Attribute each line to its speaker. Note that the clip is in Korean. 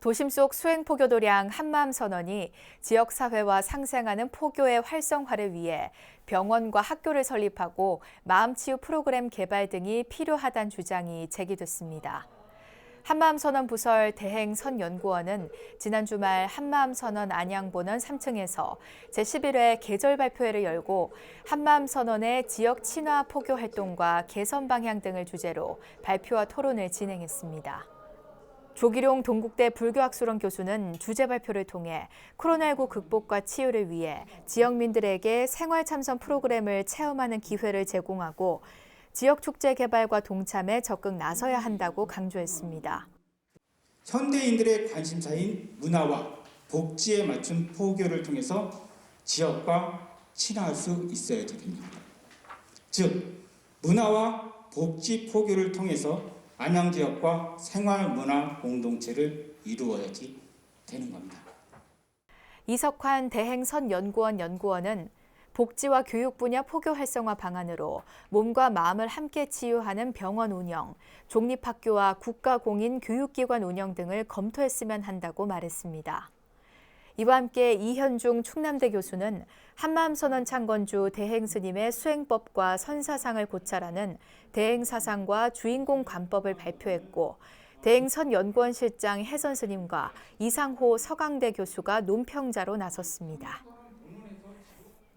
Speaker 1: 도심 속 수행 포교도량 한마음 선언이 지역 사회와 상생하는 포교의 활성화를 위해 병원과 학교를 설립하고 마음 치유 프로그램 개발 등이 필요하다는 주장이 제기됐습니다. 한마음 선언 부설 대행 선 연구원은 지난 주말 한마음 선언 안양본원 3층에서 제11회 계절 발표회를 열고 한마음 선언의 지역 친화 포교 활동과 개선 방향 등을 주제로 발표와 토론을 진행했습니다. 조기룡 동국대 불교학술원 교수는 주제 발표를 통해 코로나19 극복과 치유를 위해 지역민들에게 생활 참선 프로그램을 체험하는 기회를 제공하고 지역 축제 개발과 동참에 적극 나서야 한다고 강조했습니다.
Speaker 2: 현대인들의 관심사인 문화와 복지에 맞춘 포교를 통해서 지역과 친화할 수 있어야 됩니다. 즉, 문화와 복지 포교를 통해서 안양 지역과 생활 문화 공동체를 이루어야지 되는 겁니다.
Speaker 1: 이석환 대행선 연구원 연구원은 복지와 교육 분야 포교 활성화 방안으로 몸과 마음을 함께 치유하는 병원 운영, 종립학교와 국가공인 교육기관 운영 등을 검토했으면 한다고 말했습니다. 이와 함께 이현중 충남대 교수는 한마음선언 창건주 대행스님의 수행법과 선사상을 고찰하는 대행사상과 주인공 관법을 발표했고 대행선 연구원 실장 혜선 스님과 이상호 서강대 교수가 논평자로 나섰습니다.